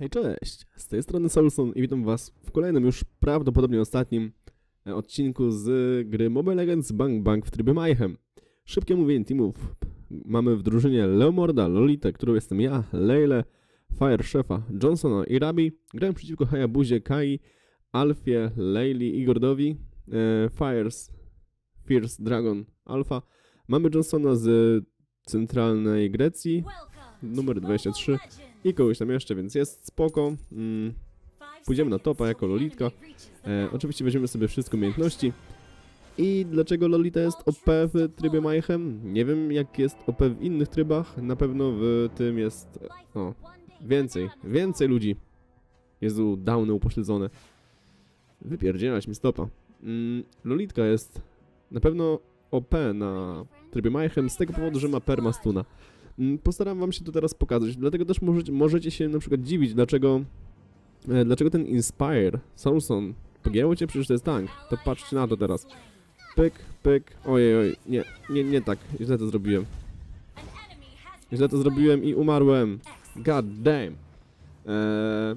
Hej, cześć! Z tej strony Solson i witam was w kolejnym już prawdopodobnie ostatnim e, odcinku z gry Mobile Legends Bang Bang w trybie Mayhem. Szybkie mówienie teamów. Mamy w drużynie Leomorda, Lolita, którą jestem ja, Leile, Fire Shefa, Johnsona i Rabi. Grałem przeciwko Hayabuzie, Kai, Alfie, Leili i Gordowi, e, Fires, Fierce Dragon, Alpha. Mamy Johnsona z centralnej Grecji, numer 23 i kogoś tam jeszcze, więc jest spoko. Mm, Pójdziemy na topa jako Lolitka. E, oczywiście weźmiemy sobie wszystkie umiejętności. I dlaczego Lolita jest OP w trybie Mayhem? Nie wiem jak jest OP w innych trybach, na pewno w tym jest o, więcej, więcej ludzi. Jezu, downy upośledzone. Wypierdzielać mi stopa. Mm, Lolitka jest na pewno OP na trybie Mayhem z tego powodu, że ma permastuna. Mm, Postaram wam się to teraz pokazać, dlatego też możecie, możecie się na przykład dziwić, dlaczego, e, dlaczego ten Inspire, Samson, pogięło cię? Przecież to jest tank. To patrzcie na to teraz. Pyk, pyk, ojej, oj, nie, nie, nie tak, źle to zrobiłem. Źle to zrobiłem i umarłem. God damn. Eee...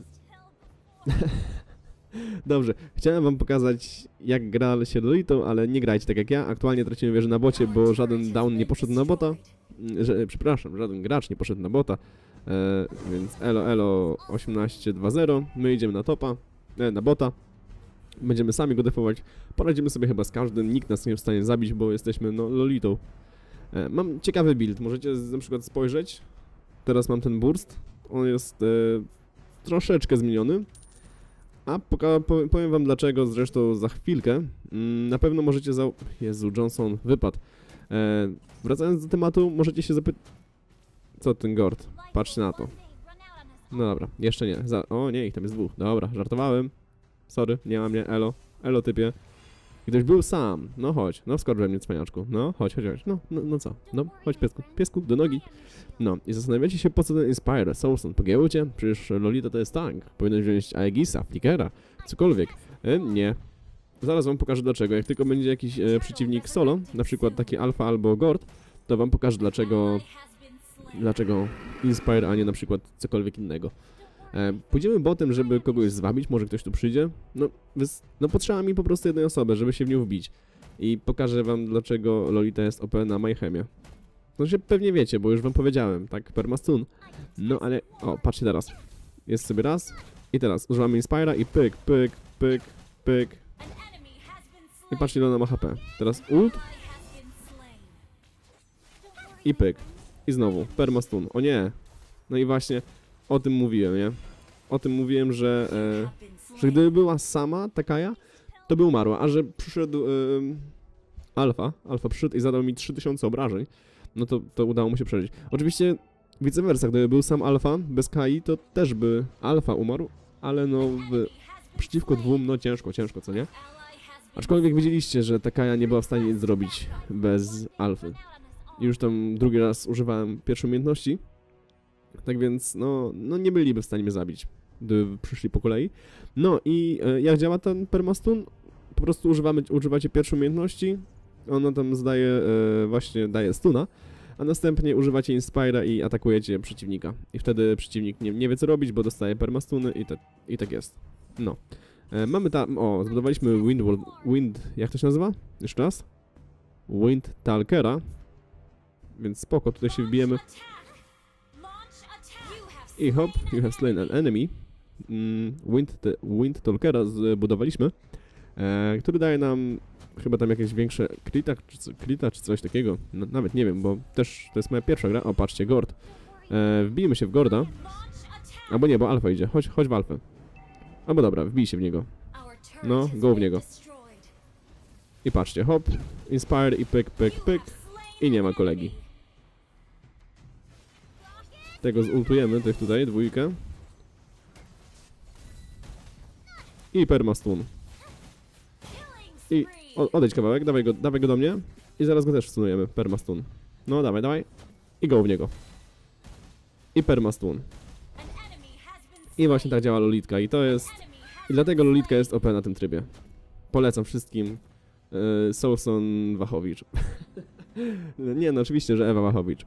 Dobrze, chciałem wam pokazać jak gra się Lolitą, ale nie grajcie tak jak ja. Aktualnie tracimy wieżę na bocie, bo żaden down nie poszedł na bota. Mm, Że, przepraszam, żaden gracz nie poszedł na bota. E, więc elo elo 18-2-0. My idziemy na topa, e, na bota. Będziemy sami go defować. Poradzimy sobie chyba z każdym. Nikt nas nie w stanie zabić, bo jesteśmy no Lolitą. E, mam ciekawy build. Możecie na przykład spojrzeć. Teraz mam ten burst. On jest e, troszeczkę zmieniony. A powiem, wam dlaczego zresztą za chwilkę. Mm, na pewno możecie za... Jezu, Johnson wypadł. E, wracając do tematu, możecie się zapytać... Co ten Gord? Patrzcie na to. No dobra, jeszcze nie. Za... O nie, ich tam jest dwóch. Dobra, żartowałem. Sorry, nie ma mnie, elo. Elo typie. Gdyś był sam. No chodź, no wskocz we mnie, cwaniaczku. No, chodź, chodź, chodź. No, no, no co? No, chodź piesku, piesku, do nogi. No, i zastanawiacie się, po co ten Inspire, Soulson, pogięło? Przecież Lolita to jest tank. Powinien wziąć Aegisa, Flickera, cokolwiek. E, nie. Zaraz wam pokażę dlaczego. Jak tylko będzie jakiś e, przeciwnik solo, na przykład taki Alpha albo Gord, to wam pokażę dlaczego, dlaczego Inspire, a nie na przykład cokolwiek innego. E, pójdziemy botem, żeby kogoś zwabić, może ktoś tu przyjdzie. No, no potrzeba mi po prostu jednej osoby, żeby się w nią wbić. I pokażę wam, dlaczego Lolita jest OP na Mayhemie. No się pewnie wiecie, bo już wam powiedziałem, tak, permastun. No ale, o, patrzcie teraz. Jest sobie raz i teraz używamy Inspira i pyk, pyk, pyk, pyk. I patrzcie, ile ona ma HP. Teraz ult i pyk. I znowu, permastun. O nie. No i właśnie o tym mówiłem, nie? O tym mówiłem, że, e, że gdyby była sama Takaja, to by umarła, a że przyszedł ym, Alfa, Alfa przyszedł i zadał mi 3000 obrażeń, no to, to udało mu się przeżyć. Oczywiście vice versa, gdyby był sam Alfa bez Kai, to też by Alfa umarł, ale no w, przeciwko dwóm, no ciężko, ciężko, co nie? Aczkolwiek widzieliście, że Takaja nie była w stanie nic zrobić bez Alfy. Już tam drugi raz używałem pierwszej umiejętności, tak więc no, no nie byliby w stanie mnie zabić, gdyby przyszli po kolei. No i e, jak działa ten permastun? Po prostu używamy, używacie pierwszej umiejętności, ona tam zdaje, e, właśnie daje stuna, a następnie używacie Inspira i atakujecie przeciwnika. I wtedy przeciwnik nie, nie wie co robić, bo dostaje permastuny i, te, i tak jest. No. E, mamy tam, o, zbudowaliśmy Wind, Wind, jak to się nazywa? Jeszcze raz? Wind Talkera. Więc spoko, tutaj się wbijemy. I hop, you have slain an enemy. Mm, wind, te, wind Talkera zbudowaliśmy, e, który daje nam chyba tam jakieś większe krita czy, czy coś takiego. No, nawet nie wiem, bo też to jest moja pierwsza gra. O, patrzcie, Gord. E, wbijmy się w Gorda. Albo nie, bo Alfa idzie. Chodź, chodź w Alfę. Albo dobra, wbij się w niego. No, go w niego. I patrzcie, hop, Inspire i pyk, pyk, pyk. I nie ma kolegi. Tego zultujemy, tych tutaj, dwójkę. I permastun. I odejdź kawałek, dawaj go, dawaj go do mnie. I zaraz go też wstunujemy, permastun. No, dawaj, dawaj. I go w niego. I permastun. I właśnie tak działa Lolitka i to jest... I dlatego Lolitka jest OP na tym trybie. Polecam wszystkim. Yy, Soulson Wachowicz. nie, no oczywiście, że Ewa Wachowicz.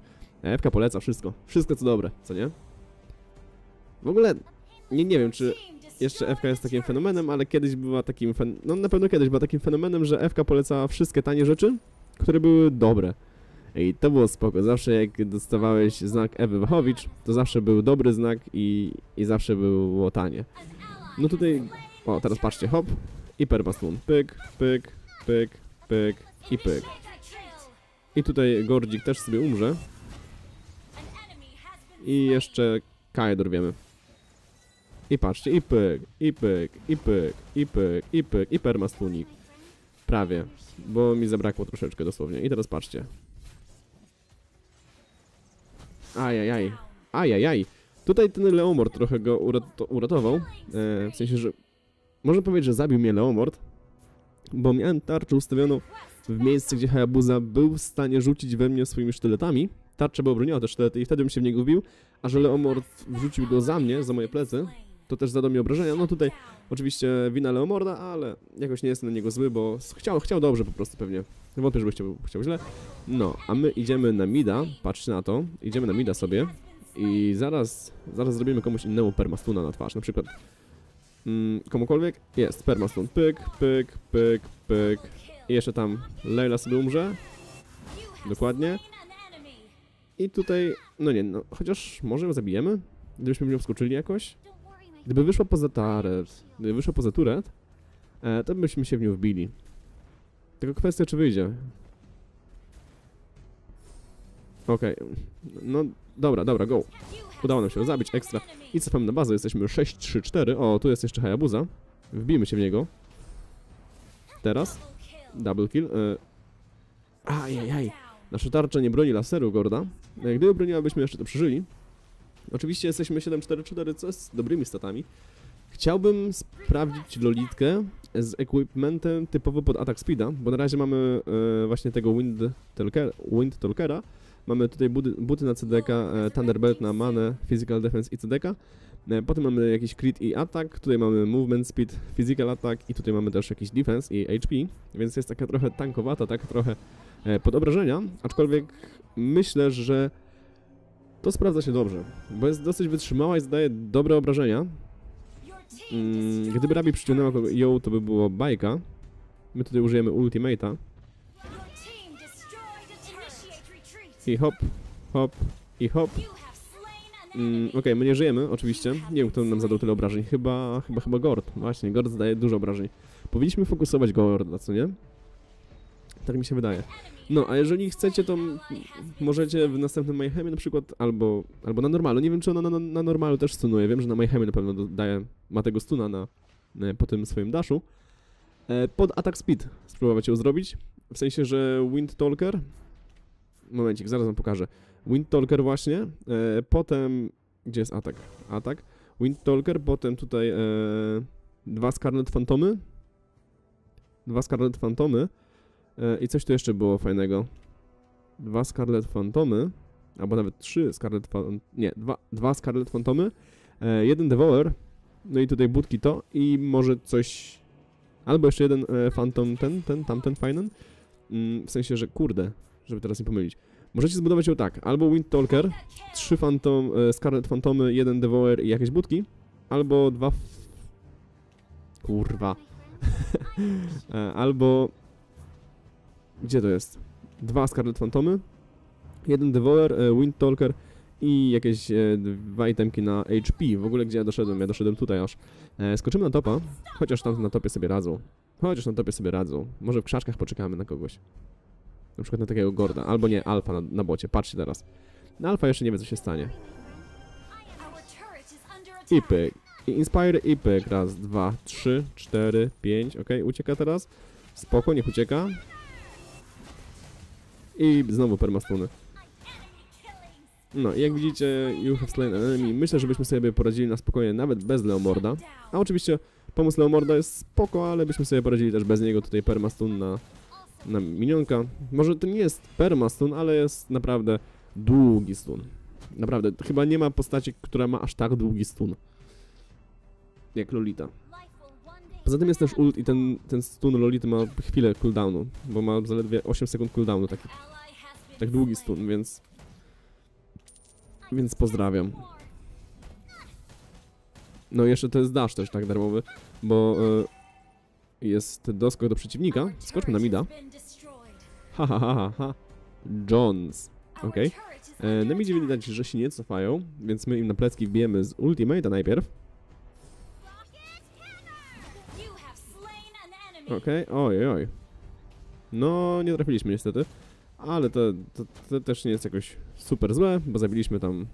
Ewka poleca wszystko. Wszystko co dobre, co nie? W ogóle nie, nie wiem, czy jeszcze FK jest takim fenomenem, ale kiedyś była takim, fen... no na pewno kiedyś była takim fenomenem, że FK polecała wszystkie tanie rzeczy, które były dobre. I to było spoko. Zawsze jak dostawałeś znak Ewy Wachowicz, to zawsze był dobry znak i, i zawsze było tanie. No tutaj, o teraz patrzcie, hop, i permastun, pyk, pyk, pyk, pyk i pyk. I tutaj Gordzik też sobie umrze i jeszcze Kaję dorwiemy. I patrzcie, i pyk, i pyk, i pyk, i pyk, i pyk, i permastunik. Prawie, bo mi zabrakło troszeczkę dosłownie. I teraz patrzcie. Ajajaj, ajajaj. Tutaj ten Leomord trochę go urato uratował. E, w sensie, że można powiedzieć, że zabił mnie Leomord, bo miałem tarczę ustawioną w miejsce, gdzie Hayabusa był w stanie rzucić we mnie swoimi sztyletami. Tarcza by obroniła te sztylety i wtedy bym się w niego wbił, a że Leomord wrzucił go za mnie, za moje plecy, to też zadał mi obrażenia. No tutaj oczywiście wina Leomorda, ale jakoś nie jestem na niego zły, bo chciał, chciał dobrze po prostu pewnie. Wątpię, żeby chciał, chciał źle. No, a my idziemy na Mida, patrzcie na to, idziemy na Mida sobie i zaraz, zaraz zrobimy komuś innemu permastuna na twarz, na przykład mm, komukolwiek, jest permastun, pyk, pyk, pyk, pyk i jeszcze tam Leila sobie umrze, dokładnie. I tutaj, no nie, no, chociaż może ją zabijemy? Gdybyśmy w nią wskoczyli jakoś? Gdyby wyszła poza taret, gdyby wyszła poza turet, e, to byśmy się w nią wbili. Tylko kwestia, czy wyjdzie. Okej, no dobra, dobra, go. Udało nam się zabić, ekstra. I cofamy na bazę, jesteśmy 6-3-4. O, tu jest jeszcze Hayabusa. Wbijmy się w niego. Teraz. Double kill. E, Ajajaj. Nasza tarcza nie broni laseru Gorda. E, Gdyby broniła, byśmy jeszcze to przeżyli. Oczywiście jesteśmy 7-4-4, co jest dobrymi statami. Chciałbym sprawdzić lolitkę z equipmentem typowo pod atak speeda, bo na razie mamy e, właśnie tego Wind, Talker, Wind Talkera. Mamy tutaj buty, buty na CDK, e, Thunderbelt na manę, Physical Defense i CDK. E, potem mamy jakiś crit i atak, tutaj mamy movement speed, physical attack i tutaj mamy też jakiś defense i HP, więc jest taka trochę tankowata, tak trochę e, pod obrażenia, aczkolwiek myślę, że to sprawdza się dobrze, bo jest dosyć wytrzymała i zadaje dobre obrażenia. Mm, gdyby Rabi przyciągnęła ją, to by było bajka. My tutaj użyjemy ultimate'a i hop, hop i hop. Mm, Okej, my nie żyjemy, oczywiście. Nie wiem, kto nam zadał tyle obrażeń. Chyba, chyba, chyba Gord. Właśnie, Gord zadaje dużo obrażeń. Powinniśmy fokusować Gorda, co nie? Tak mi się wydaje. No, a jeżeli chcecie, to możecie w następnym Mayhemie na przykład, albo, albo na normalu. Nie wiem, czy ona na, na, na normalu też stunuje. Wiem, że na Mayhemie na pewno dodaje, ma tego stuna na, e, po tym swoim dashu. E, pod attack speed spróbować ją zrobić. W sensie, że Wind Talker. Momencik, zaraz wam pokażę. Wind Talker właśnie. E, potem. Gdzie jest atak? Atak. Wind Talker, potem tutaj e, dwa Scarlet Fantomy. Dwa Scarlet Fantomy. E, I coś tu jeszcze było fajnego. Dwa Scarlet Fantomy. Albo nawet trzy Scarlet Fan... Nie, dwa, dwa Scarlet Fantomy. Jeden Devourer. No i tutaj budki to. I może coś... Albo jeszcze jeden Phantom ten, ten, tamten fajny. Mm, w sensie, że kurde, żeby teraz nie pomylić. Możecie zbudować ją tak. Albo Wind Talker, trzy Phantom, e, Scarlet Fantomy, jeden Devourer i jakieś budki. Albo dwa... Kurwa. e, albo... Gdzie to jest? Dwa Scarlet Fantomy, jeden Devourer, e, Wind Talker i jakieś e, dwa itemki na HP. W ogóle gdzie ja doszedłem? Ja doszedłem tutaj aż. Skoczymy na topa, chociaż tam na topie sobie radzą. Chociaż na topie sobie radzą. Może w krzaczkach poczekamy na kogoś. Na przykład na takiego Gorda, albo nie, Alfa na, na bocie. Patrzcie teraz. Na Alfa jeszcze nie wie co się stanie. I pyk. I Inspire i pyk. Raz, dwa, trzy, cztery, pięć. Okej, ucieka teraz. Spoko, niech ucieka. I znowu permastuny. No i jak widzicie, you have slain enemy. Myślę, że byśmy sobie poradzili na spokojnie nawet bez Leomorda. A oczywiście pomysł Leomorda jest spoko, ale byśmy sobie poradzili też bez niego. Tutaj permastun na, na minionka. Może to nie jest permastun, ale jest naprawdę długi stun. Naprawdę, chyba nie ma postaci, która ma aż tak długi stun. Jak Lolita. Poza tym jest też ult i ten, ten stun Lolity ma chwilę cooldownu, bo ma zaledwie 8 sekund cooldownu, taki, tak długi stun, więc, więc pozdrawiam. No jeszcze to jest dash też tak darmowy, bo e, jest doskok do przeciwnika. Skoczmy na mida. Ha ha ha ha. Jones. Okej. E, na midzie widać, że się nie cofają, więc my im na plecki wbijemy z ultimate'a najpierw. Okej, oj, oj. No, nie trafiliśmy niestety. Ale to, to, to też nie jest jakoś super złe, bo zabiliśmy tam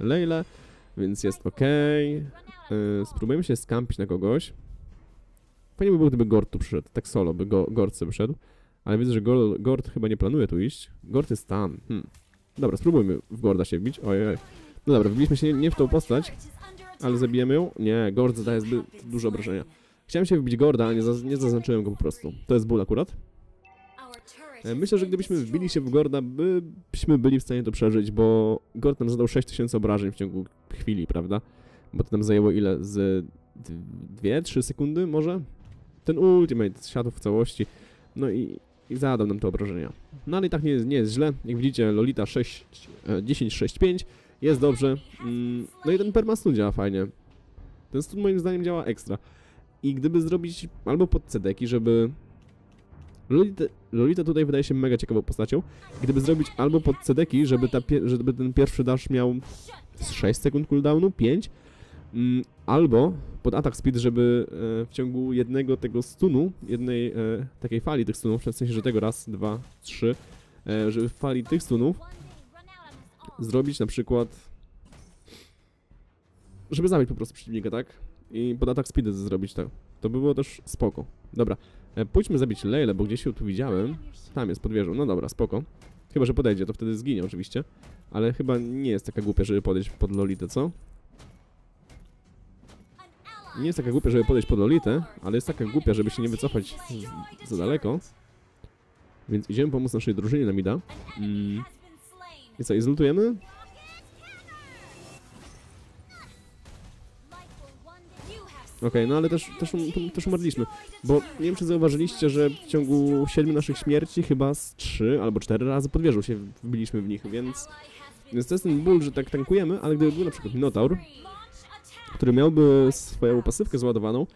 Leyle, więc jest ok. spróbujemy się skampić na kogoś. Fajnie by było, gdyby Gord tu przyszedł, tak solo, by go, Gord sobie przyszedł. Ale widzę, że Gord, Gord chyba nie planuje tu iść. Gord jest tam. Hmm. Dobra, spróbujmy w Gorda się wbić. Ojej. No dobra, wbiliśmy się nie, nie w tą postać, ale zabijemy ją. Nie, Gord zadaje zbyt duże obrażenia. Chciałem się wbić Gorda, ale nie, nie zaznaczyłem go po prostu. To jest ból akurat. E, Myślę, że gdybyśmy wbili się w Gorda, by- byśmy byli w stanie to przeżyć, bo Gord nam zadał 6000 obrażeń w ciągu chwili, prawda? Bo to nam zajęło ile? Z 2-3 sekundy może? Ten ultimate siadł w całości, no i, i zadał nam te obrażenia. No ale i tak nie jest, nie jest źle. Jak widzicie, Lolita 6, e, 10, 6, 5 jest dobrze. Mm, no i ten permastun działa fajnie. Ten stun moim zdaniem działa ekstra. I gdyby zrobić albo pod cedeki, żeby Lolita, Lolita tutaj wydaje się mega ciekawą postacią. Gdyby zrobić albo pod cedeki, żeby, ta żeby ten pierwszy dash miał z 6 sekund cooldownu, 5, mm, albo pod atak speed, żeby e, w ciągu jednego tego stunu, jednej e, takiej fali tych stunów, w sensie, że tego raz, dwa, trzy, e, żeby w fali tych stunów zrobić na przykład, żeby zabić po prostu przeciwnika, tak? I pod atak speed zrobić tak. To by było też spoko. Dobra, pójdźmy zabić Leyle, bo gdzieś ją tu widziałem. Tam jest pod wieżą, no dobra, spoko. Chyba, że podejdzie, to wtedy zginie oczywiście. Ale chyba nie jest taka głupia, żeby podejść pod Lolitę, co? Nie jest taka głupia, żeby podejść pod Lolitę, ale jest taka głupia, żeby się nie wycofać za daleko. Więc idziemy pomóc naszej drużynie na mida. Mm. I co, i zlutujemy? Okej, no ale też, też, też umarliśmy. Bo nie wiem, czy zauważyliście, że w ciągu siedmiu naszych śmierci chyba z trzy albo cztery razy pod się wbiliśmy w nich, więc... Więc to jest ten ból, że tak tankujemy, ale gdyby był na przykład Minotaur, który miałby swoją pasywkę zładowaną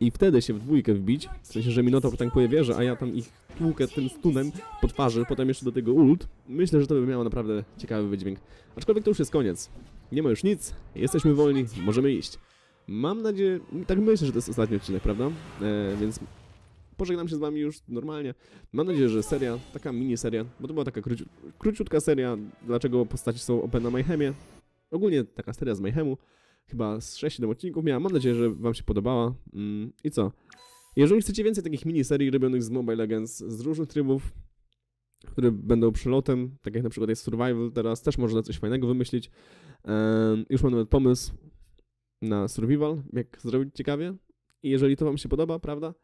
i wtedy się w dwójkę wbić, w sensie, że Minotaur tankuje wieżę, a ja tam ich tłukę tym stunem po twarzy, potem jeszcze do tego ult, myślę, że to by miało naprawdę ciekawy wydźwięk. Aczkolwiek to już jest koniec. Nie ma już nic, jesteśmy wolni, możemy iść. Mam nadzieję, tak myślę, że to jest ostatni odcinek, prawda? E, więc pożegnam się z wami już normalnie. Mam nadzieję, że seria, taka mini seria, bo to była taka króci króciutka seria, dlaczego postaci są OP na Mayhemie. Ogólnie taka seria z Mayhemu, chyba z 6-7 odcinków miała. Mam nadzieję, że wam się podobała. Mm, I co? Jeżeli chcecie więcej takich miniserii robionych z Mobile Legends, z różnych trybów, które będą przelotem, tak jak na przykład jest Survival teraz, też można coś fajnego wymyślić. Em, już mam nawet pomysł na Survival, jak zrobić ciekawie. I jeżeli to wam się podoba, prawda,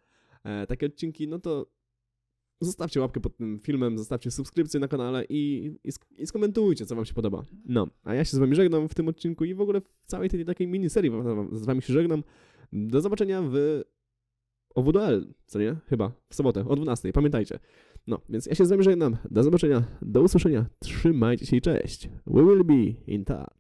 e, takie odcinki, no to zostawcie łapkę pod tym filmem, zostawcie subskrypcję na kanale i, i, i skomentujcie, co wam się podoba. No, a ja się z wami żegnam w tym odcinku i w ogóle w całej tej takiej miniserii z wami się żegnam. Do zobaczenia w OWDL, co nie? Chyba, w sobotę o 12, pamiętajcie. No, więc ja się z wami żegnam. Do zobaczenia, do usłyszenia. Trzymajcie się i cześć. We will be in touch.